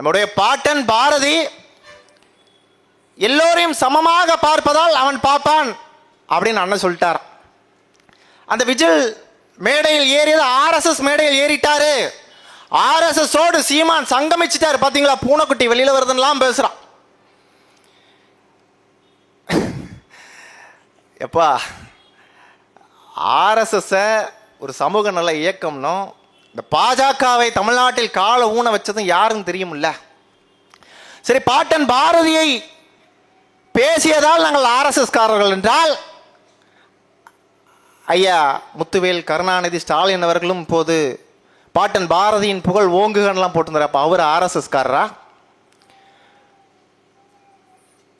நம்முடைய பாட்டன் பாரதி எல்லோரையும் சமமாக பார்ப்பதால் அவன் பார்ப்பான் அப்படின்னு அண்ணன் சொல்லிட்டார். அந்த விஜில் மேடையில் ஏறியது ஆர்எஸ்எஸ் மேடையில் ஏறிட்டாரு. ஆர்எஸ்எஸோடு சீமான் சங்கமிச்சிட்டார். பார்த்தீங்களா பூனைக்குட்டி வெளியில் வருதுன்னெலாம் பேசுகிறான் எப்பா ஆர்எஸ்எஸ்ஸை ஒரு சமூக நல இயக்கம்னும் இந்த பாஜகவை தமிழ்நாட்டில் கால ஊன வச்சதும் யாருன்னு தெரியுமில்ல? சரி பாட்டன் பாரதியை பேசியதால் நாங்கள் ஆர்எஸ்எஸ்காரர்கள் என்றால் ஐயா முத்துவேல் கருணாநிதி ஸ்டாலின் அவர்களும் இப்போது பாட்டன் பாரதியின் புகழ் ஓங்குகன்லாம் போட்டிருந்தார். அப்போ அவர் ஆர்எஸ்எஸ்காரரா?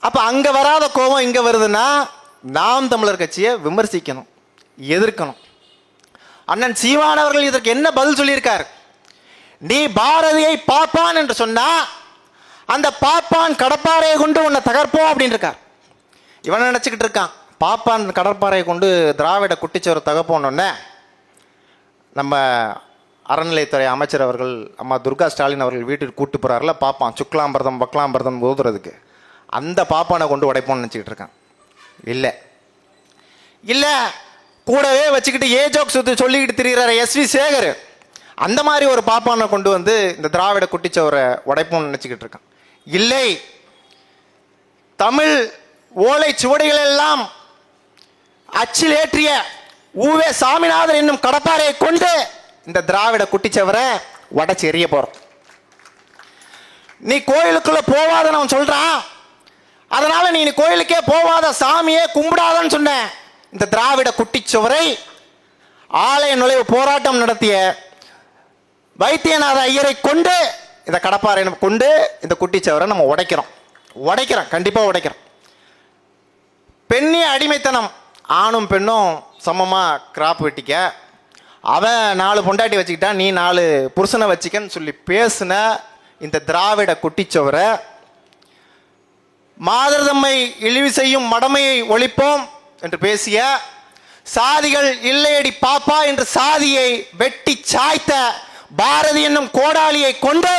அப்போ அங்கே வராத கோபம் இங்கே வருதுன்னா நாம் தமிழர் கட்சியை விமர்சிக்கணும் எதிர்க்கணும். அண்ணன் சீமான் அவர்கள் இதற்கு என்ன பதில் சொல்லியிருக்கார்? நீ பாரதியை பார்ப்பான் என்று சொன்னா அந்த பாப்பான் கடப்பாறையை கொண்டு உன்னை தகர்ப்போம் அப்படின்னு இருக்கார். இவன் நினச்சிக்கிட்டு இருக்கான்? பாப்பான் கடற்பாறையை கொண்டு திராவிட குட்டிச்சோறு தகப்போன்னொன்னே நம்ம அறநிலையத்துறை அமைச்சர் அவர்கள் அம்மா துர்கா ஸ்டாலின் அவர்கள் வீட்டுக்கு கூட்டு போகிறாரில் பாப்பான் சுக்லாம்பிரதம் பக்லாம்பிரதம் ஊதுறதுக்கு அந்த பாப்பானை கொண்டு உடைப்போம்னு நினச்சிக்கிட்டு இருக்கான். இல்லை. இல்லை கூடவே வச்சுக்கிட்டு ஏ ஜோக் சுத்து சொல்லிக்கிட்டு திரிகிறார் எஸ்வி சேகர். அந்த மாதிரி ஒரு பாப்பானை கொண்டு வந்து இந்த திராவிட குட்டிச்சவரை உடைப்போம்னு நினச்சிக்கிட்டு இருக்கான். இல்லை தமிழ் ஓலை சுவடிகள் எல்லாம் அச்சில் ஏற்றிய ஊவே சாமிநாதன் என்னும் கடப்பாறையை கொண்டு இந்த திராவிட குட்டிச்சவரை உடச்சி எறிய போறோம் நீ கோயிலுக்குள்ள போவாதன்னு அவன் சொல்றான். அதனால நீ நீ கோயிலுக்கே போவாத சாமியே கும்பிடாதன்னு சொன்னேன். இந்த திராவிட குட்டிச்சுவரை ஆலய நுழைவு போராட்டம் நடத்திய வைத்தியநாத ஐயரை கொண்டு இந்த கடப்பாறை கொண்டு இந்த குட்டிச்சுவரை நம்ம உடைக்கிறோம். உடைக்கிறோம் கண்டிப்பாக உடைக்கிறோம். பெண்ணிய அடிமைத்தனம். ஆணும் பெண்ணும் சமமாக கிராப் வெட்டிக்க. அவன் நாலு பொண்டாட்டி வச்சுக்கிட்டா நீ நாலு புருஷனை வச்சுக்கன்னு சொல்லி பேசின இந்த திராவிட குட்டிச்சுவரை. மாதர்தம்மை இழிவு செய்யும் மடமையை ஒழிப்போம். என்று பேசிய சாதிகள் இல்லையடி பாப்பா என்று சாதியை வெட்டி சாய்த்த பாரதி என்னும் கோடாலியை கொண்டு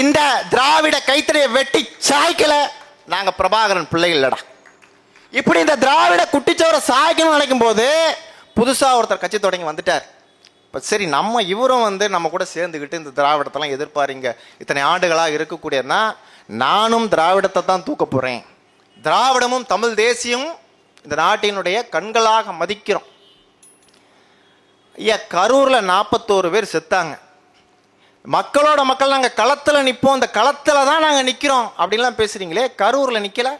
இந்த திராவிட கைத்தறியை வெட்டி சாய்க்கல. நாங்க பிரபாகரன் பிள்ளைகள் இல்லடா. இப்படி இந்த திராவிட குட்டிச்சவரை சாய்க்கணும்னு நினைக்கும் போது புதுசா ஒருத்தர் கட்சி தொடங்கி வந்துட்டார். இப்போ சரி நம்ம இவரும் வந்து நம்ம கூட சேர்ந்துக்கிட்டு இந்த திராவிடத்தெல்லாம் எதிர்பாருங்க. இத்தனை ஆண்டுகளாக இருக்கக்கூடியதுன்னா நானும் திராவிடத்தை தான் தூக்க போகிறேன் திராவிடமும் தமிழ் தேசியமும் இந்த நாட்டினுடைய கண்களாக மதிக்கிறோம். ஐயா கரூரில் நாற்பத்தோரு பேர் செத்தாங்க. மக்களோட மக்கள் நாங்கள் களத்தில் நிற்போம் இந்த களத்தில் தான் நாங்கள் நிற்கிறோம் அப்படின்லாம் பேசுகிறீங்களே கரூரில் நிற்கல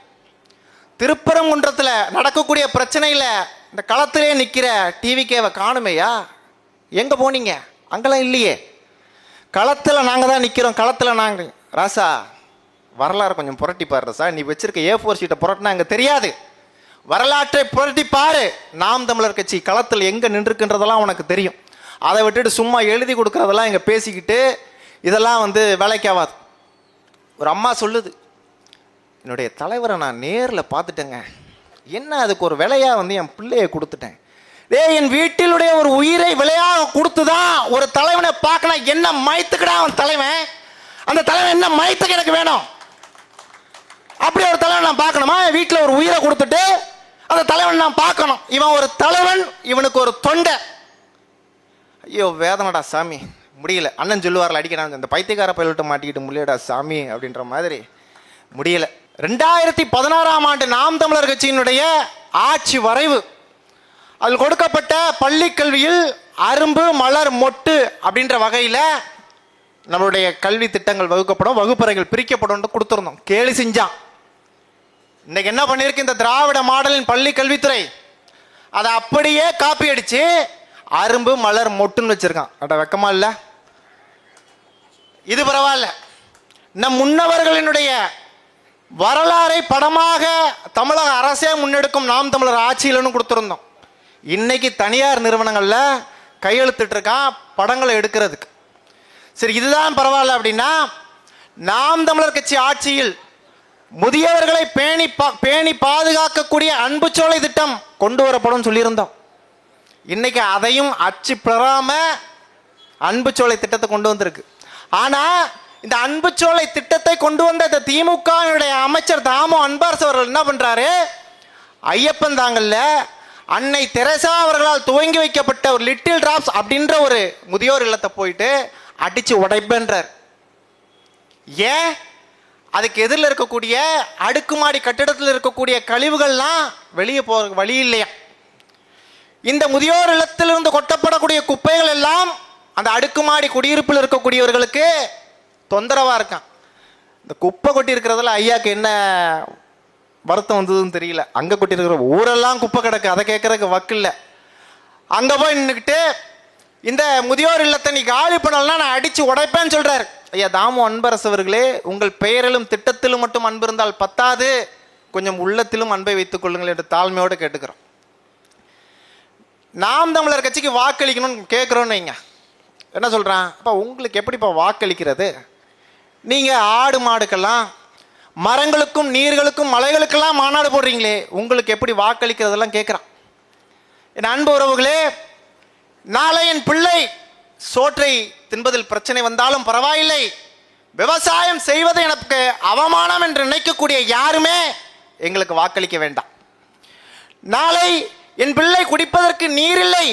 திருப்பரங்குன்றத்தில் நடக்கக்கூடிய பிரச்சனையில் இந்த களத்திலே நிற்கிற டிவிக்கேவை காணுமையா? எங்கே போனீங்க? அங்கெல்லாம் இல்லையே. களத்தில் நாங்கள் தான் நிற்கிறோம் களத்தில் நாங்கள் ராசா வரலாறு கொஞ்சம் புரட்டி பாரு ராசா நீ வச்சிருக்க ஏ ஃபோர் ஷீட்டை புரட்டினா அங்கே தெரியாது. வரலாற்றை புரட்டி பாரு. நாம் தமிழர் கட்சி களத்தில் எங்கே நின்றுக்குன்றதெல்லாம் உனக்கு தெரியும். அதை விட்டுட்டு சும்மா எழுதி கொடுக்குறதெல்லாம் இங்கே பேசிக்கிட்டு இதெல்லாம் வந்து வேலைக்காவாது. ஒரு அம்மா சொல்லுது என்னுடைய தலைவரை நான் நேரில் பார்த்துட்டேங்க. என்ன அதுக்கு ஒரு விலையாக வந்து என் பிள்ளையை கொடுத்துட்டேன்? ஏ என் வீட்டிலுடைய ஒரு உயிரை விலையாக கொடுத்துதான் ஒரு தலைவனை பார்க்கணும் என்ன மயத்துக்குடா அவன் தலைவன்? அந்த தலைவன் என்ன மயத்துக்கு எனக்கு வேணும்? அப்படி ஒரு தலைவன் நான் பார்க்கணுமா? என் வீட்டில் ஒரு உயிரை கொடுத்துட்டு அந்த தலைவன் நான் பார்க்கணும். இவன் ஒரு தலைவன் இவனுக்கு ஒரு தொண்டை. ஐயோ வேதனடா சாமி. முடியல. அண்ணன் சொல்லுவார்ல அடிக்கிறான் இந்த பைத்தியக்கார பயில்கிட்ட மாட்டிக்கிட்டு முடியலடா சாமி அப்படின்ற மாதிரி. முடியல. ரெண்டாயிரத்தி பதினாறாம் ஆண்டு நாம் தமிழர் கட்சியினுடைய ஆட்சி வரைவு. அதில் கொடுக்கப்பட்ட பள்ளி கல்வியில் அரும்பு மலர் மொட்டு அப்படின்ற வகையில் நம்மளுடைய கல்வி திட்டங்கள் வகுக்கப்படும் வகுப்பறைகள் பிரிக்கப்படும் கொடுத்துருந்தோம். கேலி செஞ்சான். இன்னைக்கு என்ன பண்ணியிருக்கு? இந்த திராவிட மாடலின் பள்ளி கல்வித்துறை. அதை அப்படியே காப்பி அடிச்சு அரும்பு மலர் மொட்டுன்னு வச்சிருக்கான். அட வெக்கமா இல்ல. இது பரவாயில்ல. நம் முன்னவர்களினுடைய வரலாறை படமாக தமிழக அரசே முன்னெடுக்கும் நாம் தமிழர் ஆட்சியிலன்னு கொடுத்துருந்தோம். இன்னைக்கு தனியார் நிறுவனங்களில் கையெழுத்துட்டு இருக்கான் படங்களை எடுக்கிறதுக்கு. சரி இதுதான் பரவாயில்ல அப்படின்னா நாம் தமிழர் கட்சி ஆட்சியில் முதியவர்களை பேணி பா- பேணி பாதுகாக்கக்கூடிய அன்புச்சோலை திட்டம் கொண்டு வரப்படும் சொல்லியிருந்தோம். இன்னைக்கு அதையும் அச்சு பெறாம அன்புச்சோலை திட்டத்தை கொண்டு வந்திருக்கு. ஆனா இந்த அன்புச்சோலை திட்டத்தை கொண்டு வந்த இந்த திமுகவினுடைய அமைச்சர் தாமோ அன்பரசு அவர்கள் என்ன பண்றாரு? ஐயப்பன் தாங்கல்ல அன்னை தெரசா அவர்களால் துவங்கி வைக்கப்பட்ட ஒரு லிட்டில் டிராப்ஸ் அப்படின்ற ஒரு முதியோர் இல்லத்தை போயிட்டு அடிச்சு உடைப்பன்றார். ஏன்? அதுக்கு எதிரில் இருக்கக்கூடிய அடுக்குமாடி கட்டிடத்தில் இருக்கக்கூடிய கழிவுகள்லாம் வெளியே போற வழி இல்லையா? இந்த முதியோர் இல்லத்திலிருந்து கொட்டப்படக்கூடிய குப்பைகள் எல்லாம் அந்த அடுக்குமாடி குடியிருப்பில் இருக்கக்கூடியவர்களுக்கு தொந்தரவாக இருக்கான். இந்த குப்பை கொட்டி இருக்கிறதுல ஐயாவுக்கு என்ன வருத்தம் வந்ததுன்னு தெரியல. அங்கே கொட்டி இருக்கிற ஊரெல்லாம் குப்பை கிடக்கு. அதை கேட்குறதுக்கு வக்கில்ல அங்கே போய் நின்றுக்கிட்டு இந்த முதியோர் இல்லத்தை நீ காலி பண்ணலன்னா நான் அடித்து உடைப்பேன்னு சொல்கிறாரு ஐயா தாமு அன்பரசு அவர்களே உங்கள் பெயரிலும் திட்டத்திலும் மட்டும் அன்பு இருந்தால் பத்தாது. கொஞ்சம் உள்ளத்திலும் அன்பை வைத்துக் கொள்ளுங்கள் என்று தாழ்மையோடு கேட்டுக்கிறோம். நாம் தமிழர் கட்சிக்கு வாக்களிக்கணும்னு கேட்குறோன்னு வைங்க. என்ன சொல்கிறான் அப்போ உங்களுக்கு எப்படிப்பா வாக்களிக்கிறது? நீங்கள் ஆடு மாடுக்கெல்லாம் மரங்களுக்கும் நீர்களுக்கும் மலைகளுக்கெல்லாம் மாநாடு போடுறீங்களே உங்களுக்கு எப்படி வாக்களிக்கிறதெல்லாம் கேட்குறான். என் அன்பு உறவுகளே நாளை என் பிள்ளை சோற்றை தின்பதில் பிரச்சனை வந்தாலும் பரவாயில்லை. விவசாயம் செய்வது எனக்கு அவமானம் என்று நினைக்கக்கூடிய யாருமே எங்களுக்கு வாக்களிக்க வேண்டாம். நாளை என் பிள்ளை குடிப்பதற்கு நீர் இல்லை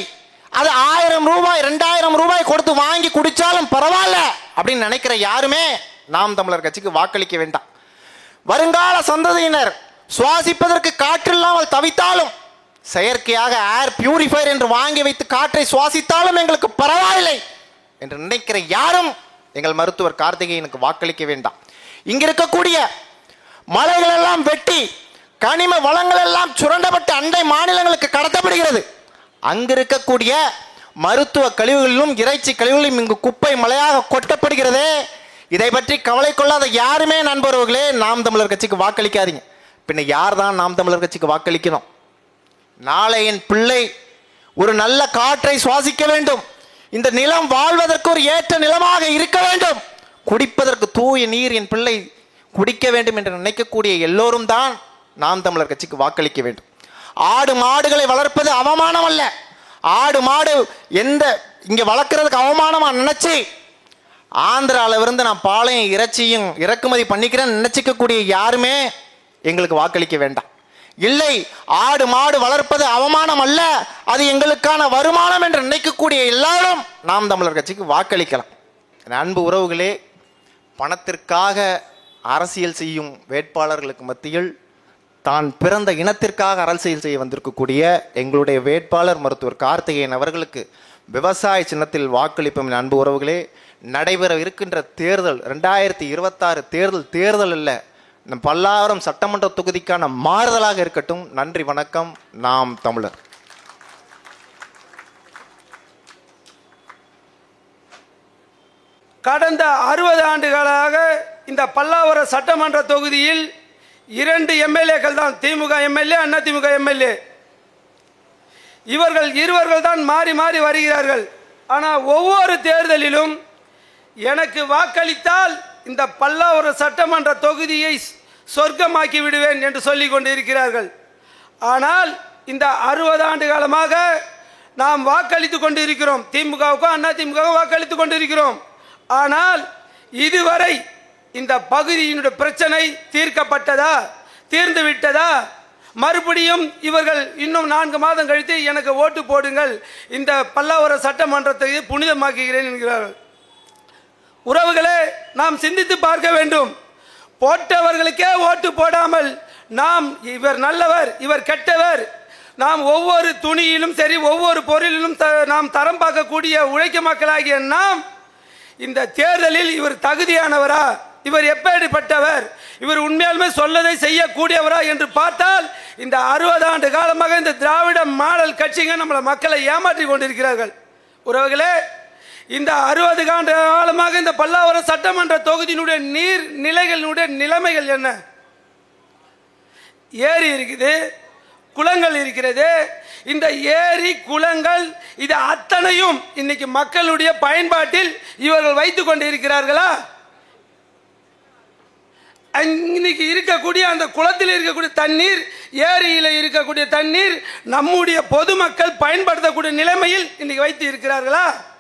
அது ஆயிரம் ரூபாய் ரெண்டாயிரம் ரூபாய் கொடுத்து வாங்கி குடித்தாலும் பரவாயில்ல அப்படின்னு நினைக்கிற யாருமே நாம் தமிழர் கட்சிக்கு வாக்களிக்க வேண்டாம். வருங்கால சந்ததியினர் சுவாசிப்பதற்கு காற்றில்லாமல் தவித்தாலும் செயற்கையாக ஏர் பியூரிஃபையர் என்று வாங்கி வைத்து காற்றை சுவாசித்தாலும் எங்களுக்கு பரவாயில்லை. என்று நினைக்கிற யாரும் எங்கள் மருத்துவர் கார்த்திகேயனுக்கு வாக்களிக்க வேண்டாம். இங்க இருக்கக்கூடிய மலைகள் எல்லாம் வெட்டி கனிம வளங்கள் எல்லாம் சுரண்டப்பட்டு அண்டை மாநிலங்களுக்கு கடத்தப்படுகிறது. அங்கிருக்கக்கூடிய மருத்துவ கழிவுகளிலும் இறைச்சி கழிவுகளிலும் இங்கு குப்பை மலையாக கொட்டப்படுகிறதே. இதை பற்றி கவலை கொள்ளாத யாருமே நண்பர்களே நாம் தமிழர் கட்சிக்கு வாக்களிக்காதீங்க. பின்ன யார் தான் நாம் தமிழர் கட்சிக்கு வாக்களிக்கணும்? நாளை என் பிள்ளை ஒரு நல்ல காற்றை சுவாசிக்க வேண்டும். இந்த நிலம் வாழ்வதற்கு ஒரு ஏற்ற நிலமாக இருக்க வேண்டும். குடிப்பதற்கு தூய நீர் என் பிள்ளை குடிக்க வேண்டும் என்று நினைக்கக்கூடிய எல்லோரும் தான் நாம் தமிழர் கட்சிக்கு வாக்களிக்க வேண்டும். ஆடு மாடுகளை வளர்ப்பது அவமானம் அல்ல. ஆடு மாடு எந்த இங்கே வளர்க்குறதுக்கு அவமானமா நினைச்சு? ஆந்திராவிலிருந்து நான் பாலையும் இறைச்சியும் இறக்குமதி பண்ணிக்கிறேன்னு நினச்சிக்கக்கூடிய யாருமே எங்களுக்கு வாக்களிக்க வேண்டாம். இல்லை ஆடு மாடு வளர்ப்பது அவமானம் அல்ல அது எங்களுக்கான வருமானம் என்று நினைக்கக்கூடிய எல்லாரும் நாம் தமிழர் கட்சிக்கு வாக்களிக்கலாம். என் அன்பு உறவுகளே பணத்திற்காக அரசியல் செய்யும் வேட்பாளர்களுக்கு மத்தியில் தான் பிறந்த இனத்திற்காக அரசியல் செய்ய வந்திருக்கக்கூடிய எங்களுடைய வேட்பாளர் மருத்துவர் கார்த்திகேயன் அவர்களுக்கு விவசாய சின்னத்தில் வாக்களிப்போம். அன்பு உறவுகளே நடைபெற இருக்கின்ற தேர்தல் ரெண்டாயிரத்தி இருபத்தாறு தேர்தல் தேர்தல் இல்லை நம் பல்லாவரம் சட்டமன்ற தொகுதிக்கான மாறுதலாக இருக்கட்டும். நன்றி வணக்கம். நாம் தமிழர். கடந்த அறுபது ஆண்டுகளாக இந்த பல்லாவரம் சட்டமன்ற தொகுதியில் இரண்டு எம்எல்ஏக்கள் தான் திமுக எம்எல்ஏ அண்ணா திமுக எம்எல்ஏ. இவர்கள் இருவர்கள் தான் மாறி மாறி வருகிறார்கள். ஆனால் ஒவ்வொரு தேர்தலிலும் எனக்கு வாக்களித்தால் இந்த பல்லாவரம் சட்டமன்ற தொகுதியை சொர்க்கமாக்கி விடுவேன் என்று சொல்லிக் கொண்டிருக்கிறார்கள். ஆனால் இந்த அறுபது ஆண்டு காலமாக நாம் வாக்களித்து கொண்டிருக்கிறோம். திமுகவுக்கும் அண்ணா திமுக வாக்களித்து கொண்டிருக்கிறோம். ஆனால் இதுவரை இந்த பகுதியினுடைய பிரச்சனை தீர்க்கப்பட்டதா தீர்ந்து விட்டதா? மறுபடியும் இவர்கள் இன்னும் நான்கு மாதம் கழித்து எனக்கு ஓட்டு போடுங்கள். இந்த பல்லாவரம் சட்டமன்றத்தை புனிதமாக்குகிறேன் என்கிறார்கள். உறவுகளே நாம் சிந்தித்து பார்க்க வேண்டும். போட்டவர்களுக்கே ஓட்டு போடாமல் நாம் இவர் நல்லவர் இவர் கெட்டவர். நாம் ஒவ்வொரு துணியிலும் சரி ஒவ்வொரு பொருளிலும் த- நாம் தரம் பார்க்கக்கூடிய உழைக்க மக்களாகிய நாம் இந்த தேர்தலில் இவர் தகுதியானவரா? இவர் எப்படிப்பட்டவர் இவர் உண்மையாலுமே சொல்லதை செய்யக்கூடியவரா என்று பார்த்தால் இந்த அறுபது ஆண்டு காலமாக இந்த திராவிட மாடல் கட்சிங்க நம்மளை மக்களை ஏமாற்றி கொண்டிருக்கிறார்கள். உறவுகளே இந்த அறுபது ஆண்டு காலமாக இந்த பல்லாவரம் சட்டமன்ற தொகுதியினுடைய நீர் நிலைகளினுடைய நிலைமைகள் என்ன? ஏரி இருக்குது குளங்கள் இருக்கிறது. இந்த ஏரி குளங்கள் இது அத்தனையும் இன்னைக்கு மக்களுடைய பயன்பாட்டில் இவர்கள் வைத்து கொண்டு இருக்கிறார்களா இன்னைக்கு இருக்கக்கூடிய அந்த குளத்தில் இருக்கக்கூடிய தண்ணீர் ஏரியில் இருக்கக்கூடிய தண்ணீர் நம்முடைய பொதுமக்கள் பயன்படுத்தக்கூடிய நிலைமையில் இன்னைக்கு வைத்து இருக்கிறார்களா?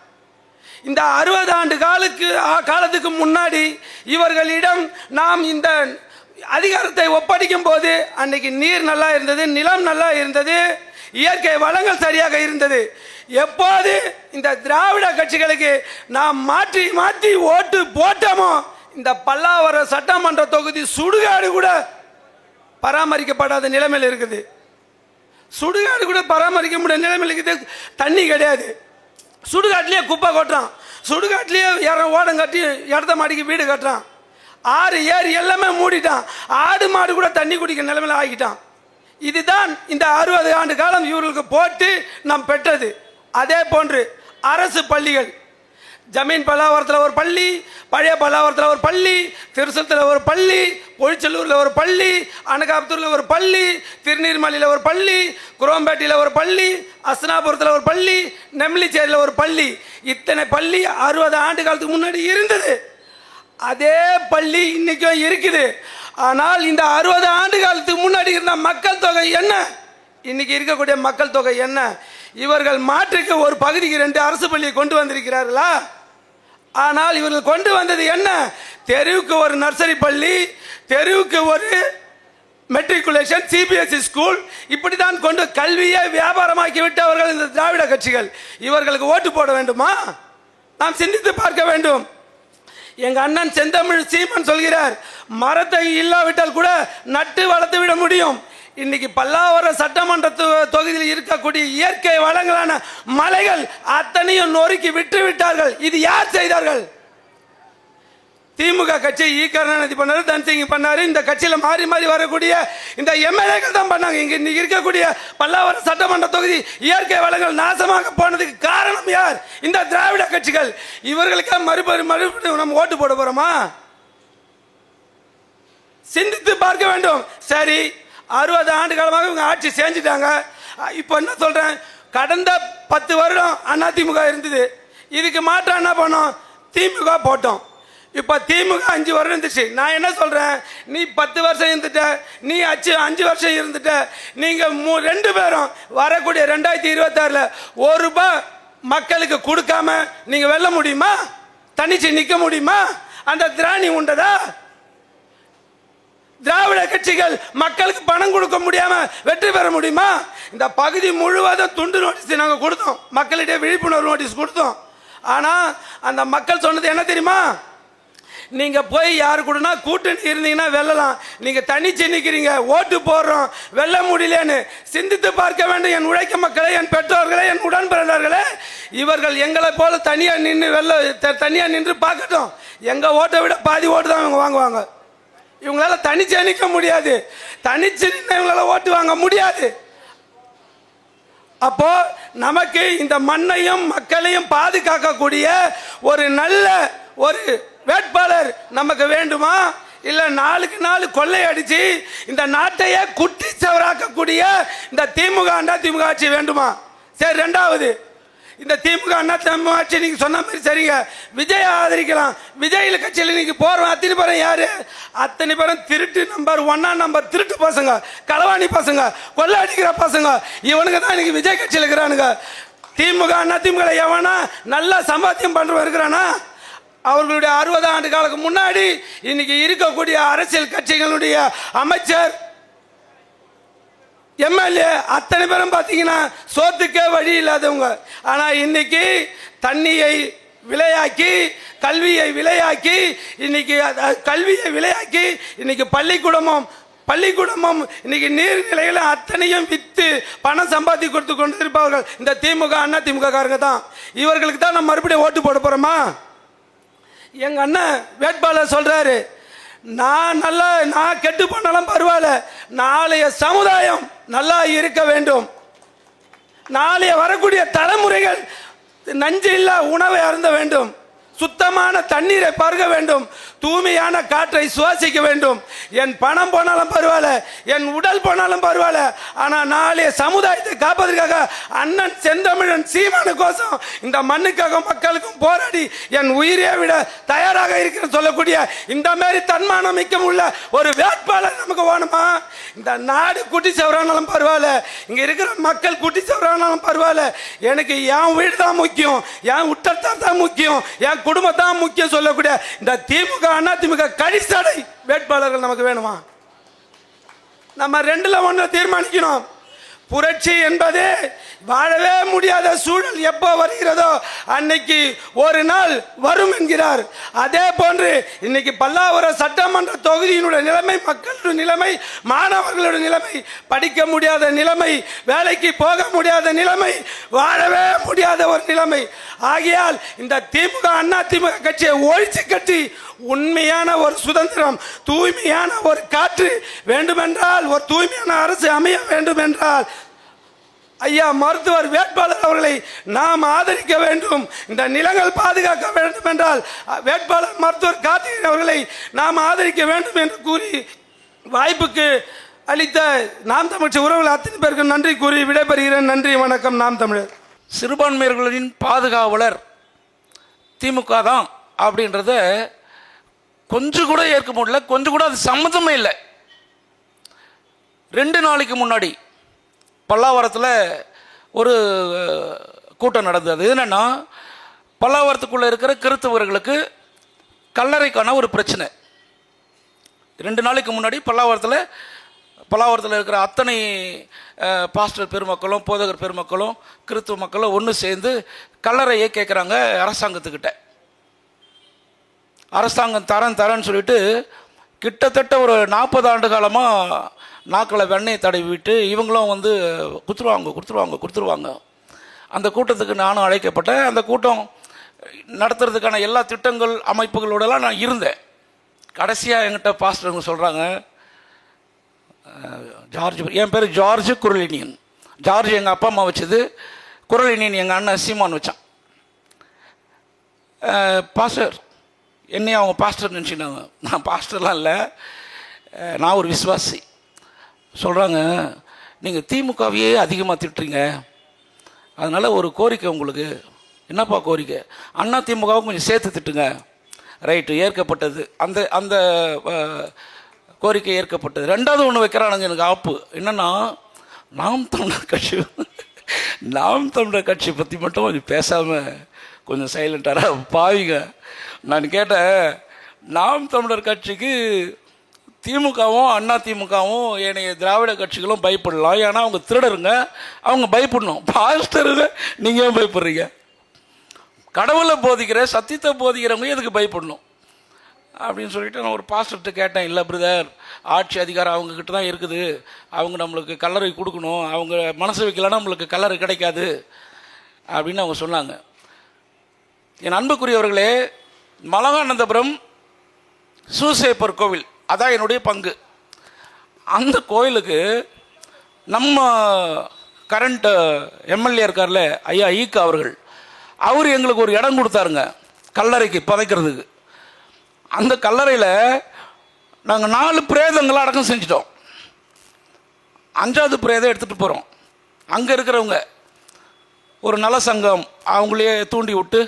இந்த அறுபது ஆண்டு காலுக்கு ஆ- காலத்துக்கு முன்னாடி இவர்களிடம் நாம் இந்த அதிகாரத்தை ஒப்படைக்கும் போது அன்னைக்கு நீர் நல்லா இருந்தது நிலம் நல்லா இருந்தது இயற்கை வளங்கள் சரியாக இருந்தது. எப்போது இந்த திராவிட கட்சிகளுக்கு நாம் மாற்றி மாற்றி ஓட்டு போட்டோமோ இந்த பல்லாவர சட்டமன்ற தொகுதி சுடுகாடு கூட பராமரிக்கப்படாத நிலைமையில் இருக்குது. சுடுகாடு கூட பராமரிக்க முடியாத நிலைமையில் இருக்குது. தண்ணி கிடையாது. சுடுகாட்டிலேயே குப்பை கொட்டுறான். சுடுகாட்டிலேயே இற ஓடம் கட்டி இடத்த மாடிக்கு வீடு கட்டுறான். ஆறு ஏரி எல்லாமே மூடிட்டான். ஆடு மாடு கூட தண்ணி குடிக்க நிலைமையில் ஆகிட்டான். இதுதான் இந்த அறுபது ஆண்டு காலம் இவர்களுக்கு போட்டு நாம் பெற்றது. அதே போன்று அரசு பள்ளிகள். ஜமீன் பல்லாவரத்தில் ஒரு பள்ளி பழைய பல்லாவரத்தில் ஒரு பள்ளி திருசத்தில் ஒரு பள்ளி பொழிச்சலூரில் ஒரு பள்ளி அனகாபுத்தூரில் ஒரு பள்ளி திருநீர்மலையில் ஒரு பள்ளி குரோம்பேட்டையில் ஒரு பள்ளி அஸ்னாபுரத்தில் ஒரு பள்ளி நெம்லிச்சேரியில் ஒரு பள்ளி. இத்தனை பள்ளி அறுபது ஆண்டு காலத்துக்கு முன்னாடி இருந்தது. அதே பள்ளி இன்றைக்கும் இருக்குது. ஆனால் இந்த அறுபது ஆண்டு காலத்துக்கு முன்னாடி இருந்த மக்கள் தொகை என்ன? இன்னைக்கு இருக்கக்கூடிய மக்கள் தொகை என்ன? இவர்கள் மாற்றுக்கு ஒரு பகுதிக்கு ரெண்டு அரசு பள்ளியை கொண்டு வந்திருக்கிறார்களா? ஆனால் இவர்கள் கொண்டு வந்தது என்ன? தெருவுக்கு ஒரு நர்சரி பள்ளி தெருவுக்கு ஒரு மெட்ரிகுலேஷன் சிபிஎஸ்இ ஸ்கூல் இப்படி தான் கொண்டு கல்வியை வியாபாரமாக்கி விட்டவர்கள் இந்த திராவிட கட்சிகள். இவர்களுக்கு ஓட்டு போட வேண்டுமா? நாம் சிந்தித்து பார்க்க வேண்டும். எங்க அண்ணன் செந்தமிழ் சீமன் சொல்கிறார் மரத்தை இல்லாவிட்டால் கூட நட்டு வளர்த்து விட முடியும். இன்னைக்கு பல்லாவரம் சட்டமன்ற தொ- தொகுதியில் இருக்கக்கூடிய இயற்கை வளங்களான மலைகள் அத்தனையும் நொறுக்கி விட்டு விட்டார்கள் இது யார் செய்தார்கள்? திமுக கட்சி ஈ கருணாநிதி பண்ணாரு தன்சிங் பண்ணாரு. இந்த கட்சியில மாறி மாறி வரக்கூடிய இந்த எம்எல்ஏக்கள் தான் பண்ணாங்க. இங்க இன்னைக்கு இருக்கக்கூடிய பல்லாவரம் சட்டமன்ற தொகுதி இயற்கை வளங்கள் நாசமாக போனதுக்கு காரணம் யார்? இந்த திராவிட கட்சிகள். இவர்களுக்கே மறுபடி மறுபடியும் நம்ம ஓட்டு போட போறோமா? சிந்தித்து பார்க்க வேண்டும். சரி அறுபது ஆண்டு காலமாக இவங்க ஆட்சி செஞ்சுட்டாங்க. இப்போ என்ன சொல்றேன்? கடந்த பத்து வருடம் அதிமுக இருந்தது. இதுக்கு மாற்றம் என்ன பண்ணோம்? திமுக போட்டோம். இப்போ திமுக அஞ்சு வருடம் இருந்துச்சு. நான் என்ன சொல்கிறேன் நீ பத்து வருஷம் இருந்துட்ட நீ அச்சு அஞ்சு வருஷம் இருந்துட்ட நீங்கள் மூ ரெண்டு பேரும் வரக்கூடிய ரெண்டாயிரத்தி இருபத்தாறில் ஒரு ரூபாய் மக்களுக்கு கொடுக்காம நீங்கள் வெல்ல முடியுமா? தனிச்சு நிற்க முடியுமா? அந்த திராணி உண்டதா? திராவிட கட்சிகள் மக்களுக்கு பணம் கொடுக்க முடியாம வெற்றி பெற முடியுமா? இந்த பகுதி முழுவதும் துண்டு நோட்டீஸ் நாங்கள் கொடுத்தோம். மக்களிடையே விழிப்புணர்வு நோட்டீஸ் கொடுத்தோம். ஆனால் அந்த மக்கள் சொன்னது என்ன தெரியுமா? நீங்க போய் யாரு கூடனா கூட்டணி இருந்தீங்கன்னா வெல்லலாம். நீங்க தனிச்சு நிக்கிறீங்க. ஓட்டு போடுறோம். வெல்ல முடியலன்னு சிந்தித்து பார்க்க வேண்டும். என் உழைக்க மக்களே என் பெற்றோர்களே என் உடன்பிறந்தவர்களே. இவர்கள் எங்களை போல தனியா நின்று வெள்ள த- தனியா நின்று பார்க்கட்டும். எங்க ஓட்டை விட பாதி ஓட்டு தான் இவங்க வாங்குவாங்க. இவங்களால தனிச்சு நிற்க முடியாது. தனிச்சு நின்று இவங்களால ஓட்டு வாங்க முடியாது. அப்போ நமக்கு இந்த மண்ணையும் மக்களையும் பாதுகாக்கக்கூடிய ஒரு நல்ல ஒரு வேட்பாளர் நமக்கு வேண்டுமா? இல்லை நாளுக்கு நாள் கொள்ளையடிச்சு இந்த நாட்டையே குட்டி சவராக்கக்கூடிய இந்த திமுக அண்ணா திமுக ஆட்சி வேண்டுமா? சரி ரெண்டாவது. இந்த திமுக அண்ணா திமுக ஆட்சி நீங்கள் சொன்ன மாதிரி சரிங்க. விஜய் ஆதரிக்கலாம். விஜயில் கட்சியில் நீங்கள் போகிறோம் அத்தனை பேரும் யார்? அத்தனை பேரும் திருட்டு நம்பர் ஒன்னா நம்பர் திருட்டு பசங்க களவாணி பசங்க கொள்ளை அடிக்கிற பசங்க. இவனுங்க தான் இன்னைக்கு விஜய் கட்சியில் இருக்கிறானுங்க. திமுக அண்ணா திமுக எவனா நல்லா சம்பாத்தியம் பண்ணுறவன் இருக்கிறானா? அவர்களுடைய அறுபது ஆண்டு காலத்துக்கு முன்னாடி இன்னைக்கு இருக்கக்கூடிய அரசியல் கட்சிகளுடைய அமைச்சர் எம்எல்ஏ அத்தனை பேரும் பார்த்தீங்கன்னா சோத்துக்கே வழி இல்லாதவங்க. ஆனால் இன்னைக்கு தண்ணியை விலையாக்கி கல்வியை விலையாக்கி இன்னைக்கு கல்வியை விலையாக்கி இன்னைக்கு பள்ளிக்கூடமும் பள்ளிக்கூடமும் இன்னைக்கு நீர்நிலைகளை அத்தனையும் விற்று பணம் சம்பாதி கொடுத்து கொண்டு இருப்பவர்கள் இந்த திமுக அண்ணா திமுக காரங்க தான். இவர்களுக்கு தான் நம்ம மறுபடியும் ஓட்டு போட போகிறோமா எங்க அண்ணன் வேட்பாளர் சொல்றாரு. நான் நல்லா நான் கெட்டு போனாலும் பரவாயில்ல. நாளைய சமுதாயம் நல்லா இருக்க வேண்டும். நாளைய வரக்கூடிய தலைமுறைகள் நஞ்சு இல்ல உணவை அருந்த வேண்டும். சுத்தமான தண்ணீரை பருக வேண்டும். தூய்மையான காற்றை சுவாசிக்க வேண்டும். என் பணம் போனாலும் பரவாயில்ல என் உடல் போனாலும் பரவாயில்ல ஆனால் நாளைய சமுதாயத்தை காப்பதற்காக அண்ணன் செந்தமிழன் சீமானுக்கோசம் இந்த மண்ணுக்காக மக்களுக்கும் போராடி என் உயிரை விட தயாராக இருக்கிற சொல்லக்கூடிய இந்த மாதிரி தன்மானம் மிக்க உள்ள ஒரு வேட்பாளர் நமக்கு வேணுமா? இந்த நாடு குட்டி சவரானாலும் பரவாயில்ல இங்கே இருக்கிற மக்கள் குட்டி சவரானாலும் பரவாயில்ல. எனக்கு என் வீடு தான் முக்கியம் என் உட்டத்தான் தான் முக்கியம் என் குடும்பம் தான் முக்கியம் சொல்லக்கூடிய இந்த திமுக அண்ணா திமுக கடிசடை வேட்பாளர்கள் நமக்கு வேணுமா? நம்ம ரெண்டுல ஒன்று தீர்மானிக்கணும். புரட்சி என்பது வாழவே முடியாத சூழல் எப்போ வருகிறதோ அன்னைக்கு ஒரு நாள் வரும் என்கிறார். அதே போன்று இன்னைக்கு பல்லாவரம் சட்டமன்ற தொகுதியினுடைய நிலைமை மக்களுடைய நிலைமை மாணவர்களுடைய நிலைமை படிக்க முடியாத நிலைமை வேலைக்கு போக முடியாத நிலைமை வாழவே முடியாத ஒரு நிலைமை. ஆகையால் இந்த திமுக அண்ணா திமுக கட்சியை ஒழிச்சு கட்டி உண்மையான ஒரு சுதந்திரம் தூய்மையான ஒரு காற்று வேண்டுமென்றால் ஒரு தூய்மையான அரசு அமைய வேண்டும் என்றால் ஐயா மருத்துவர் வேட்பாளர் அவர்களை நாம் ஆதரிக்க வேண்டும். இந்த நிலங்கள் பாதுகாக்க வேண்டும் என்றால் வேட்பாளர் மருத்துவர் கார்த்திகேயன் அவர்களை நாம் ஆதரிக்க வேண்டும் என்று கூறி வாய்ப்புக்கு அளித்த நாம் தமிழ் உறவுகள் அத்தனை பேருக்கும் நன்றி கூறி விடைபெறுகிறேன். நன்றி வணக்கம். நாம் தமிழர். சிறுபான்மையர்களின் பாதுகாவலர் திமுக தான் அப்படின்றத கொஞ்சம் கூட ஏற்க முடியல கொஞ்சம் கூட அது சம்மந்தமே இல்லை. ரெண்டு நாளைக்கு முன்னாடி பல்லாவரத்தில் ஒரு கூட்டம் நடந்தது. என்னென்னா பல்லாவரத்துக்குள்ளே இருக்கிற கிறித்தவர்களுக்கு கல்லறைக்கான ஒரு பிரச்சனை. ரெண்டு நாளைக்கு முன்னாடி பல்லாவரத்தில் பல்லாவரத்தில் இருக்கிற அத்தனை பாஸ்டர் பெருமக்களும் போதகர் பெருமக்களும் கிறித்துவ மக்களும் ஒன்று சேர்ந்து கல்லறையை கேட்குறாங்க அரசாங்கத்துக்கிட்ட. அரசாங்கம் தரேன் தரேன்னு சொல்லிட்டு கிட்டத்தட்ட ஒரு நாற்பது ஆண்டு காலமாக நாக்கில் வெண்ணெய் தடவி விட்டு இவங்களும் வந்து கொடுத்துருவாங்க கொடுத்துருவாங்க கொடுத்துருவாங்க அந்த கூட்டத்துக்கு நானும் அழைக்கப்பட்டேன். அந்த கூட்டம் நடத்துறதுக்கான எல்லா திட்டங்கள் அமைப்புகளோடலாம் நான் இருந்தேன். கடைசியாக என்கிட்ட பாஸ்டருங்க சொல்கிறாங்க ஜார்ஜ் என் பேர் ஜார்ஜ் குரலினியன். ஜார்ஜ் எங்கள் அப்பா அம்மா வச்சது குரலினியன் எங்கள் அண்ணன் சீமான் வச்சான். பாஸ்டர் என்னையும் அவங்க பாஸ்டர் நினச்சினாங்க நான் பாஸ்டர்லாம் இல்லை. நான் ஒரு விஸ்வாசி சொல்கிறாங்க நீங்கள் திமுகவையே அதிகமாக திட்டுறீங்க. அதனால் ஒரு கோரிக்கை உங்களுக்கு. என்னப்பா கோரிக்கை? அண்ணா திமுகவும் கொஞ்சம் சேர்த்து திட்டுங்க. ரைட்டு ஏற்கப்பட்டது. அந்த அந்த கோரிக்கை ஏற்கப்பட்டது. ரெண்டாவது ஒன்று வைக்கிறானுங்க எனக்கு ஆப்பு. என்னென்னா நாம் தமிழர் கட்சி நாம் தமிழர் கட்சி பற்றி மட்டும் கொஞ்சம் பேசாமல் கொஞ்சம் சைலண்டாக பாவிங்க. நான் கேட்டேன் நாம் தமிழர் கட்சிக்கு திமுகவும் அண்ணா திமுகவும் ஏனைய திராவிட கட்சிகளும் பயப்படலாம். ஏன்னா அவங்க திருடருங்க. அவங்க பயப்படணும். பாஸ்டருங்க நீங்கள் ஏன் பயப்படுறீங்க? கடவுளை போதிக்கிற சத்தியத்தை போதிக்கிறவங்க எதுக்கு பயப்படணும்? அப்படின்னு சொல்லிட்டு நான் ஒரு பாஸ்டர்கிட்ட கேட்டேன். இல்லை பிரதர் ஆட்சி அதிகாரம் அவங்கக்கிட்ட தான் இருக்குது. அவங்க நம்மளுக்கு கல்லறை கொடுக்கணும். அவங்க மனசு வைக்கலன்னா நம்மளுக்கு கல்லறை கிடைக்காது. அப்படின்னு அவங்க சொன்னாங்க. என் அன்புக்குரியவர்களே மலகானந்தபுரம் சூசேப்பர் கோவில். அதான் என்னுடைய பங்கு. அந்த கோயிலுக்கு நம்ம கரண்ட் எம்எல்ஏ இருக்கார்ல ஐயா ஈக்கு அவர்கள். அவர் எங்களுக்கு ஒரு இடம் கொடுத்தாருங்க கல்லறைக்கு புதைக்கிறதுக்கு. அந்த கல்லறையில் நாங்கள் நாலு பிரேதங்களை அடக்கம் செஞ்சிட்டோம். அஞ்சாவது பிரேதம் எடுத்துகிட்டு போகிறோம் அங்கே இருக்கிறவங்க ஒரு நல சங்கம் அவங்களே தூண்டி விட்டு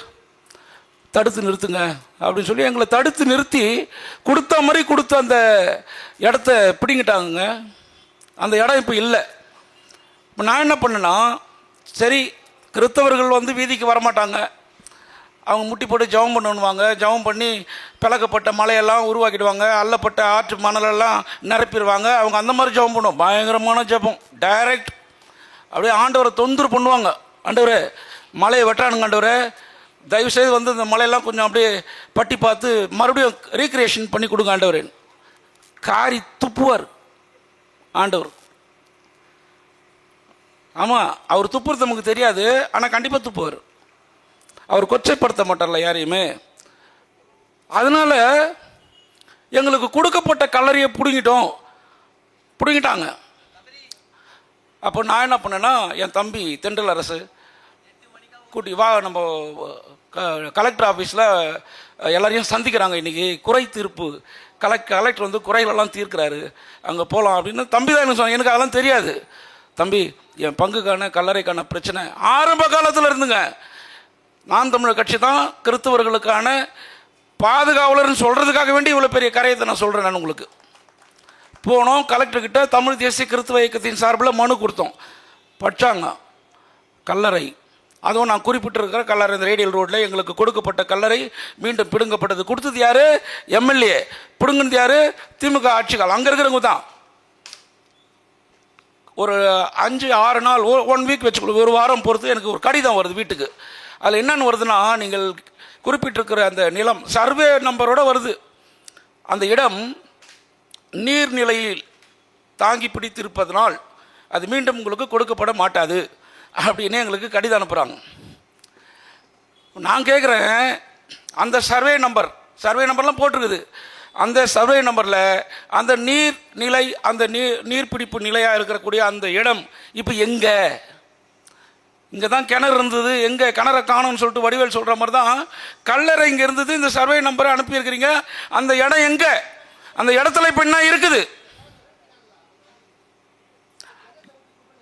தடுத்து நிறுத்துங்க அப்படின்னு சொல்லி எங்களை தடுத்து நிறுத்தி கொடுத்த மாதிரி கொடுத்த அந்த இடத்த பிடிங்கிட்டாங்க அந்த இடம் இப்போ இல்லை. இப்போ நான் என்ன பண்ணேன்னா சரி கிறிஸ்தவர்கள் வந்து வீதிக்கு வரமாட்டாங்க. அவங்க முட்டி போட்டு ஜெபம் பண்ணுவாங்க. ஜெபம் பண்ணி பிளக்கப்பட்ட மலையெல்லாம் உருவாக்கிடுவாங்க. அள்ளப்பட்ட ஆற்று மணலெல்லாம் நிரப்பிடுவாங்க. அவங்க அந்த மாதிரி ஜெபம் பண்ணுவோம். பயங்கரமான ஜெபம். டைரக்ட் அப்படியே ஆண்டவரை தொந்தரவு பண்ணுவாங்க. ஆண்டவரே மலையை வெட்டானுங்க ஆண்டவரே. தயவுசெய்து வந்து இந்த மலையெல்லாம் கொஞ்சம் அப்படியே பட்டி பார்த்து மறுபடியும் ரீக்ரியேஷன் பண்ணி கொடுங்க ஆண்டவர். காரி துப்புவார் ஆண்டவர். ஆமாம் அவர் துப்புறது நமக்கு தெரியாது ஆனால் கண்டிப்பாக துப்புவார். அவர் கொச்சைப்படுத்த மாட்டார்ல யாரையுமே. அதனால எங்களுக்கு கொடுக்கப்பட்ட கலரியை பிடுங்கிட்டோம். பிடுங்கிட்டாங்க. அப்போ நான் என்ன பண்ணேன்னா என் தம்பி தென்றல் அரசு கூட்டி வா நம்ம கலெக்டர் ஆஃபீஸில் எல்லாரையும் சந்திக்கிறாங்க இன்றைக்கி குறை தீர்ப்பு. கலெக்ட் கலெக்டர் வந்து குறைகளெல்லாம் தீர்க்கிறாரு. அங்கே போகலாம் அப்படின்னு தம்பி தான் என்ன சொன்னாங்க எனக்கு அதெல்லாம் தெரியாது. தம்பி என் பங்குக்கான கல்லறைக்கான பிரச்சனை ஆரம்ப காலத்தில் இருந்துங்க. நான் தமிழர் கட்சி தான் கிறிஸ்தவர்களுக்கான பாதுகாவலர்னு சொல்கிறதுக்காக வேண்டி இவ்வளோ பெரிய கரையத்தை நான் சொல்கிறேன் நான் உங்களுக்கு. போனோம் கலெக்டர்கிட்ட தமிழ் தேசிய கிறிஸ்துவ இயக்கத்தின் சார்பில் மனு கொடுத்தோம். பட்சாங்க கல்லறை அதுவும் நான் குறிப்பிட்டிருக்கிற கல்லறை இந்த ரேடியல் ரோட்டில் எங்களுக்கு கொடுக்கப்பட்ட கல்லறை மீண்டும் பிடுங்கப்பட்டது. கொடுத்தது யாரு? எம்எல்ஏ. பிடுங்கினது யாரு? திமுக ஆட்சிகள். அங்கே இருக்கிறவங்க தான். ஒரு அஞ்சு ஆறு நாள் ஒன் வீக் வச்சு ஒரு வாரம் பொறுத்து எனக்கு ஒரு கடிதம் வருது வீட்டுக்கு. அதில் என்னென்னு வருதுன்னா நீங்கள் குறிப்பிட்டிருக்கிற அந்த நிலம் சர்வே நம்பரோட வருது. அந்த இடம் நீர்நிலையில் தாங்கி பிடித்திருப்பதனால் அது மீண்டும் உங்களுக்கு கொடுக்கப்பட மாட்டாது. அப்படின்னு எங்களுக்கு கடிதம் அனுப்புகிறாங்க நான் கேட்குறேன் அந்த சர்வே நம்பர் சர்வே நம்பர்லாம் போட்டிருக்குது. அந்த சர்வே நம்பரில் அந்த நீர் நிலை அந்த நீர் நீர்பிடிப்பு நிலையாக இருக்கக்கூடிய அந்த இடம் இப்போ எங்கே? இங்கே தான் கிணறு இருந்தது எங்கே கிணற காணும்னு சொல்லிட்டு வடிவேல் சொல்கிற மாதிரி தான் கல்லறை இங்கே இருந்தது இந்த சர்வே நம்பரை அனுப்பியிருக்கிறீங்க. அந்த இடம் எங்கே? அந்த இடத்துல இப்போ என்ன இருக்குது?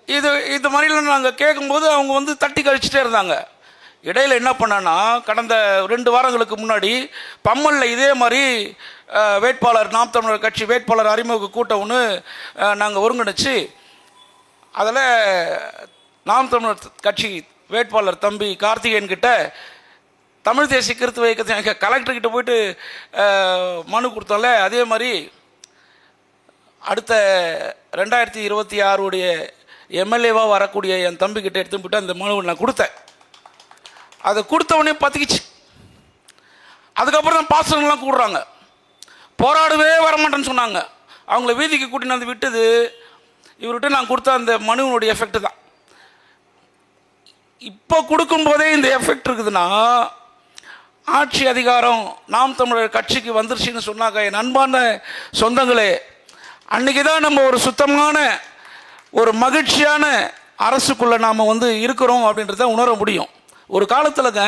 இது இது மாதிரிலாம் நாங்கள் கேட்கும்போது அவங்க வந்து தட்டி கழிச்சிட்டே இருந்தாங்க. இடையில் என்ன பண்ணேன்னா கடந்த ரெண்டு வாரங்களுக்கு முன்னாடி பம்மலில் இதே மாதிரி வேட்பாளர் நாம் தமிழர் கட்சி வேட்பாளர் அறிமுக கூட்டம் ஒன்று நாங்கள் ஒருங்கிணைச்சு. அதில் நாம் தமிழர் கட்சி வேட்பாளர் தம்பி கார்த்திகேயன் கிட்ட தமிழ் தேசிய கிறித்துவ இயக்கத்தின் கலெக்டர் கிட்ட போயிட்டு மனு கொடுத்தோம்ல அதே மாதிரி அடுத்த ரெண்டாயிரத்தி இருபத்தி ஆறுடைய எம்எல்ஏவாக வரக்கூடிய என் தம்பிக்கிட்ட எடுத்து போட்டு அந்த மனுவை நான் கொடுத்தேன். அதை கொடுத்த பற்றிக்கிச்சு அதுக்கப்புறம் தான் பாசனங்கள்லாம் கூடுறாங்க. போராடவே வரமாட்டேன்னு சொன்னாங்க. அவங்கள வீதிக்கு கூட்டின்னு வந்து விட்டது. இவர்கிட்ட நான் கொடுத்த அந்த மனுவனுடைய எஃபெக்ட் தான். இப்போ கொடுக்கும்போதே இந்த எஃபெக்ட் இருக்குதுன்னா ஆட்சி அதிகாரம் நாம் தமிழர் கட்சிக்கு வந்துருச்சுன்னு சொன்னாங்க என் அன்பான சொந்தங்களே அன்னைக்கு தான் நம்ம ஒரு சுத்தமான ஒரு மகிழ்ச்சியான அரசுக்குள்ளே நாம் வந்து இருக்கிறோம் அப்படின்றத உணர முடியும். ஒரு காலத்தில்ங்க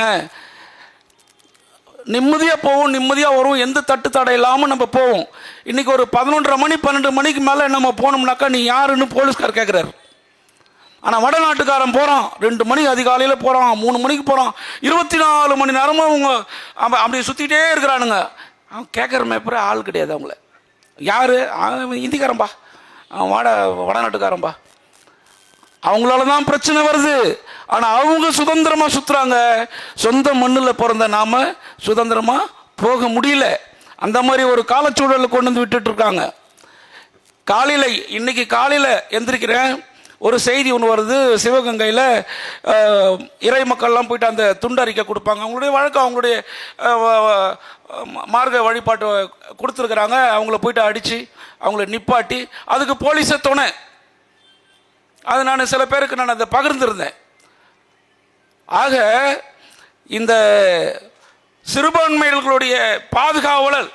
நிம்மதியாக போவோம் நிம்மதியாக வரும் எந்த தட்டு தடை இல்லாமல் நம்ம போவோம். இன்றைக்கி ஒரு பதினொன்றரை மணி பன்னெண்டு மணிக்கு மேலே நம்ம போனோம்னாக்கா நீ யாருன்னு போலீஸ்கார் கேட்குறாரு ஆனால் வடநாட்டுக்காரன் போகிறான் ரெண்டு மணி அதிகாலையில் போகிறான் மூணு மணிக்கு போகிறான் இருபத்தி நாலு மணி நேரமும் அவங்க அவன் அப்படி சுற்றிக்கிட்டே இருக்கிறானுங்க. அவன் கேட்குற மேப்பரே ஆள் கிடையாது அவங்கள. யார்? இந்திக்காரன்பா அவன் வாட வடநாட்டுக்காரன்பா. அவங்களால தான் பிரச்சனை வருது. ஆனால் அவங்க சுதந்திரமாக சுற்றுறாங்க சொந்த மண்ணில் பிறந்த நாம் சுதந்திரமாக போக முடியல. அந்த மாதிரி ஒரு காலச்சூழலை கொண்டு வந்து விட்டுட்டு இருக்காங்க. காலையில் இன்னைக்கு காலையில் எந்திரிக்கிறேன். ஒரு செய்தி ஒன்று வருது. சிவகங்கையில் இறை மக்கள்லாம் போயிட்டு அந்த துண்டறிக்கை கொடுப்பாங்க. அவங்களுடைய வழக்கம் அவங்களுடைய மார்க்க வழிபாட்டு கொடுத்துருக்குறாங்க. அவங்கள போயிட்டு அடித்து அவங்கள நிப்பாட்டி அதுக்கு போலீஸை துணை. அது நான் சில பேருக்கு நான் அதை பகிர்ந்திருந்தேன். ஆக இந்த சிறுபான்மையினர்களுடைய பாதுகாவலர்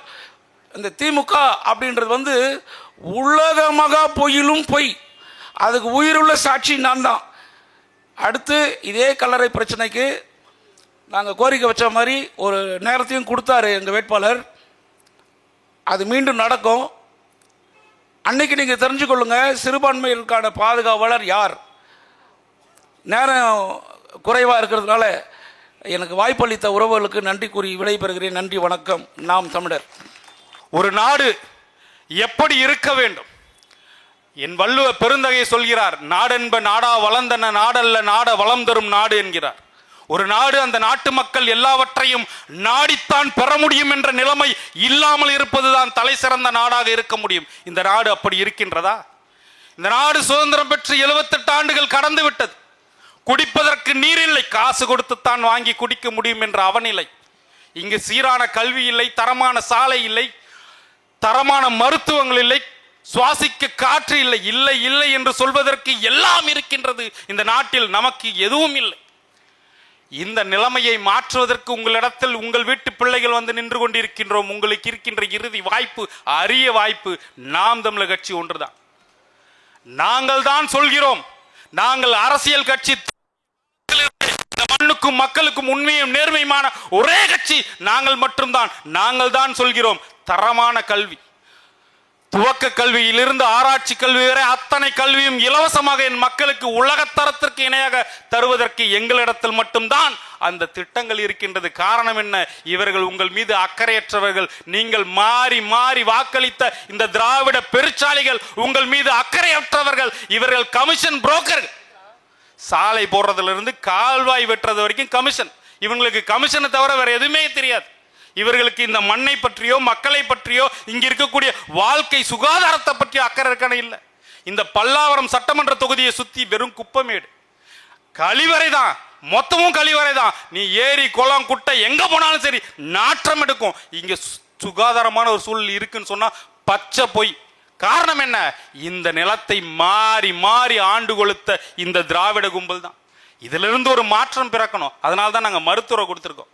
இந்த திமுக அப்படின்றது வந்து உலகமாக பொயிலும் பொய். அதுக்கு உயிருள்ள சாட்சி நான் தான் அடுத்து இதே கல்லறை பிரச்சனைக்கு நாங்கள் கோரிக்கை வச்ச மாதிரி ஒரு நேரத்தையும் கொடுத்தாரு எங்கள் வேட்பாளர். அது மீண்டும் நடக்கும். அன்னைக்கு நீங்கள் தெரிஞ்சுக்கொள்ளுங்க சிறுபான்மையினருக்கான பாதுகாவலர் யார்? நேரம் குறைவாக இருக்கிறதுனால எனக்கு வாய்ப்பளித்த உறவுகளுக்கு நன்றி கூறி விடைபெறுகிறேன். நன்றி வணக்கம். நாம் தமிழர். ஒரு நாடு எப்படி இருக்க வேண்டும்? என் வள்ளுவ பெருந்தகை சொல்கிறார் நாடென்ப நாடா வளர்ந்தன நாடல்ல நாட வளம் தரும் நாடு என்கிறார். ஒரு நாடு அந்த நாட்டு மக்கள் எல்லாவற்றையும் நாடித்தான் பெற முடியும் என்ற நிலைமை இல்லாமல் இருப்பதுதான் தலை சிறந்த நாடாக இருக்க முடியும். இந்த நாடு அப்படி இருக்கின்றதா? இந்த நாடு சுதந்திரம் பெற்று 78 ஆண்டுகள் கடந்து விட்டது. குடிப்பதற்கு நீர் இல்லை காசு கொடுத்துத்தான் வாங்கி குடிக்க முடியும் என்ற அவநிலை. இங்கு சீரான கல்வி இல்லை தரமான சாலை இல்லை தரமான மருத்துவங்கள் இல்லை சுவாசிக்க காற்று இல்லை இல்லை இல்லை என்று சொல்வதற்கு எல்லாம் இருக்கின்றது. இந்த நாட்டில் நமக்கு எதுவும் இல்லை. இந்த நிலைமையை மாற்றுவதற்கு உங்களிடத்தில் உங்கள் வீட்டு பிள்ளைகள் வந்து நின்று கொண்டிருக்கின்றோம். உங்களுக்கு இருக்கின்ற இறுதி வாய்ப்பு அரிய வாய்ப்பு நாம் தமிழர் கட்சி ஒன்றுதான். நாங்கள் தான் சொல்கிறோம் நாங்கள் அரசியல் கட்சி மண்ணுக்கும் மக்களுக்கும் உண்மையும் நேர்மையுமான ஒரே கட்சி நாங்கள் மட்டும்தான். நாங்கள் தான் சொல்கிறோம் தரமான கல்வி. துவக்க கல்வியிலிருந்து ஆராய்ச்சி கல்வி வரை அத்தனை கல்வியும் இலவசமாக என் மக்களுக்கு உலகத்தரத்திற்கு இணையாக தருவதற்கு எங்களிடத்தில் மட்டும்தான் அந்த திட்டங்கள் இருக்கின்றது. காரணம் என்ன? இவர்கள் உங்கள் மீது அக்கறையற்றவர்கள். நீங்கள் மாறி மாறி வாக்களித்த இந்த திராவிட பெருச்சாலைகள் உங்கள் மீது அக்கறையற்றவர்கள். இவர்கள் கமிஷன் புரோக்கர்கள் சாலை போடுறதுல இருந்து கால்வாய் வெட்டுறது வரைக்கும் கமிஷன் இவங்களுக்கு கமிஷனை தவிர வேற எதுவுமே தெரியாது. இவர்களுக்கு இந்த மண்ணை பற்றியோ மக்களை பற்றியோ இங்க இருக்கக்கூடிய வாழ்க்கை சுகாதாரத்தை பற்றி அக்கறை இருக்கான இல்லை. இந்த பல்லாவரம் சட்டமன்ற தொகுதியை சுத்தி வெறும் குப்பமேடு. கழிவறை தான் மொத்தமும் கழிவறை தான் நீ ஏரி குளம் குட்டை எங்க போனாலும் சரி நாற்றம் எடுக்கும். இங்க சுகாதாரமான ஒரு சூழல் இருக்குன்னு சொன்னா பச்சை பொய். காரணம் என்ன? இந்த நிலத்தை மாறி மாறி ஆண்டு கொளுத்த இந்த திராவிட கும்பல் தான் இதுல இருந்து ஒரு மாற்றம் பிறக்கணும். அதனால தான் நாங்க மருத்துவரை கொடுத்துருக்கோம்.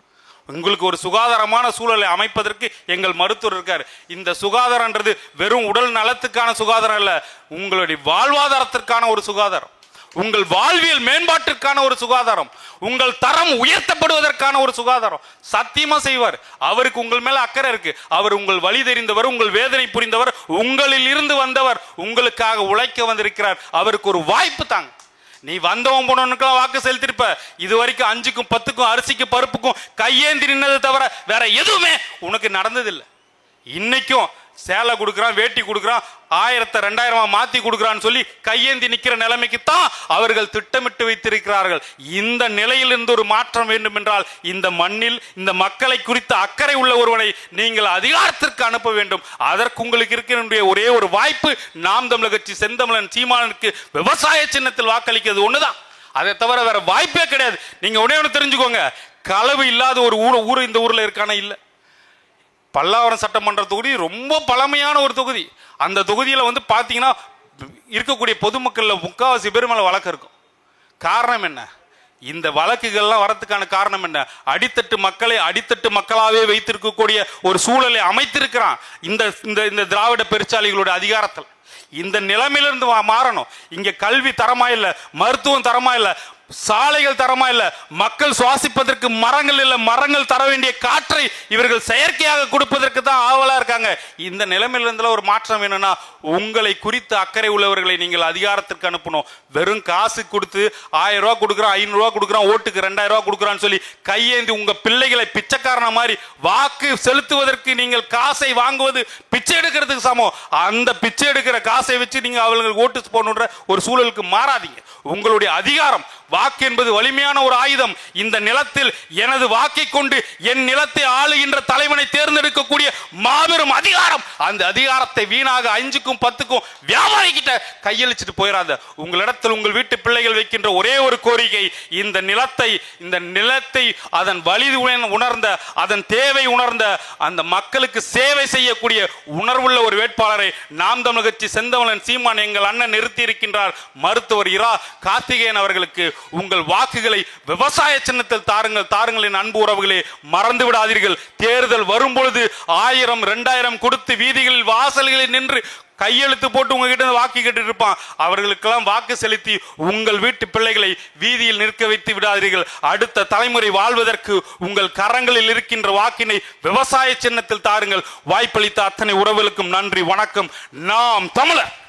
உங்களுக்கு ஒரு சுகாதாரமான சூழலை அமைப்பதற்கு எங்கள் மருத்துவர் இருக்கார். இந்த சுகாதாரன்றது வெறும் உடல் நலத்துக்கான சுகாதாரம் இல்லை உங்களுடைய வாழ்வாதாரத்திற்கான ஒரு சுகாதாரம். உங்கள் வாழ்வியல் மேம்பாட்டிற்கான ஒரு சுகாதாரம். உங்கள் தரம் உயர்த்தப்படுவதற்கான ஒரு சுகாதாரம். சத்தியமா செய்வார். அவருக்கு உங்கள் மேல அக்கறை இருக்கு. அவர் உங்கள் வழி தெரிந்தவர் உங்கள் வேதனை புரிந்தவர் உங்களில் இருந்து வந்தவர் உங்களுக்காக உழைக்க வந்திருக்கிறார். அவருக்கு ஒரு வாய்ப்பு தாங்க. நீ வந்தவன் போனவனுக்கெல்லாம் வாக்கு செலுத்திருப்ப. இது வரைக்கும் அஞ்சுக்கும் பத்துக்கும் அரிசிக்கும் பருப்புக்கும் கையேந்தி நின்னதை தவிர வேற எதுவுமே உனக்கு நடந்ததில்லை. இன்னைக்கும் சேலை கொடுக்குறான் வேட்டி கொடுக்குறான் ஆயிரத்தை ரெண்டாயிரமா மாத்தி கொடுக்குறான்னு சொல்லி கையேந்தி நிற்கிற நிலைமைக்கு தான் அவர்கள் திட்டமிட்டு வைத்திருக்கிறார்கள். இந்த நிலையிலிருந்து ஒரு மாற்றம் வேண்டும் என்றால் இந்த மண்ணில் இந்த மக்களை குறித்த அக்கறை உள்ள ஒருவனை நீங்கள் அதிகாரத்திற்கு அனுப்ப வேண்டும். அதற்கு உங்களுக்கு இருக்கின்ற ஒரே ஒரு வாய்ப்பு நாம் தமிழக கட்சி செந்தமிழன் சீமானுக்கு விவசாய சின்னத்தில் வாக்களிக்கிறது ஒண்ணுதான். அதை தவிர வேற வாய்ப்பே கிடையாது. நீங்க உடனே ஒன்று தெரிஞ்சுக்கோங்க. களவு இல்லாத ஒரு ஊர் ஊர் இந்த ஊர்ல இருக்கானே? இல்லை. பல்லாவரம் சட்டமன்ற தொகுதி ரொம்ப பழமையான ஒரு தொகுதி. அந்த தொகுதியில் வந்து பார்த்தீங்கன்னா இருக்கக்கூடிய பொதுமக்களில் முக்காவாசி பேர் மேலே வழக்கு இருக்கும். காரணம் என்ன? இந்த வழக்குகள்லாம் வரத்துக்கான காரணம் என்ன? அடித்தட்டு மக்களை அடித்தட்டு மக்களாகவே வைத்திருக்கக்கூடிய ஒரு சூழலை அமைத்திருக்கிறான் இந்த இந்த இந்த திராவிட பெருச்சாலிகளுடைய அதிகாரத்தில். இந்த நிலைமையிலிருந்து மாறணும். இங்க கல்வி தரமா இல்ல மருத்துவம் தரமா இல்ல சாலைகள் தரமா இல்ல மக்கள் சுவாசிப்பதற்கு மரங்கள் இல்ல மரங்கள் தர வேண்டிய காற்றை இவர்கள் செயற்கையாக கொடுப்பதற்கு தான் ஆவலா இருக்காங்க. இந்த நிலைமையிலிருந்து ஒரு மாற்றம் வேணும்னா உங்களை குறித்து அக்கறை உள்ளவர்களை நீங்கள் அதிகாரத்திற்கு அனுப்பணும். வெறும் காசு கொடுத்து ஆயிரம் ரூபா கொடுக்குறான் ஐநூறு ரூபா கொடுக்குறான் ஓட்டுக்கு ரெண்டாயிரம் ரூபா கொடுக்குறான்னு சொல்லி கையேந்தி உங்க பிள்ளைகளை பிச்சைக்காரன மாதிரி வாக்கு செலுத்துவதற்கு நீங்கள் காசை வாங்குவது பிச்சை எடுக்கிறதுக்கு சமம். அந்த பிச்சை எடுக்கிற இருக்கிற காசை வச்சு நீங்க அவங்களுக்கு ஓட்டு போடணுன்ற ஒரு சூழலுக்கு மாறாதீங்க. உங்களுடைய அதிகாரம் வாக்கு என்பது வலிமையான ஒரு ஆயுதம். இந்த நிலத்தில் எனது வாக்கை கொண்டு என் நிலத்தை ஆளுகின்ற தலைவனை தேர்ந்தெடுக்கக்கூடிய மாபெரும் அதிகாரம். அந்த அதிகாரத்தை வீணாக அஞ்சுக்கும் பத்துக்கும் வியாபாரிக்கிட்ட கையளிச்சுட்டு போயிடாத உங்களிடத்தில் உங்கள் வீட்டு பிள்ளைகள் வைக்கின்ற ஒரே ஒரு கோரிக்கை இந்த நிலத்தை இந்த நிலத்தை அதன் வலி உணர்ந்த அதன் தேவை உணர்ந்த அந்த மக்களுக்கு சேவை செய்யக்கூடிய உணர்வுள்ள ஒரு வேட்பாளரை நாம் தமிழ் கட்சி செந்தமலன் சீமான் எங்கள் அண்ணன் நிறுத்தி இருக்கின்றார் மருத்துவர் இரா கார்த்திகேயன் அவர்களுக்கு உங்கள் வாக்குகளை விவசாய சின்னத்தில் தாருங்கள் தாருங்கள் என் அன்பு உறவுகளே. மறந்து விடாதீர்கள். தேர்தல் வரும் பொழுது ஆயிரம் ரெண்டாயிரம் கொடுத்து வீதிகளில் வாசல்களில் நின்று கையெழுத்து போட்டு உங்ககிட்ட இருந்து வாக்கு கேட்டு இருப்பான். அவர்களுக்கெல்லாம் வாக்கு செலுத்தி உங்கள் வீட்டு பிள்ளைகளை வீதியில் நிற்க வைத்து விடாதீர்கள். அடுத்த தலைமுறை வாழ்வதற்கு உங்கள் கரங்களில் இருக்கின்ற வாக்கினை விவசாய சின்னத்தில் தாருங்கள். வாய்ப்பளித்த அத்தனை உறவுகளுக்கும் நன்றி வணக்கம். நாம் தமிழர்.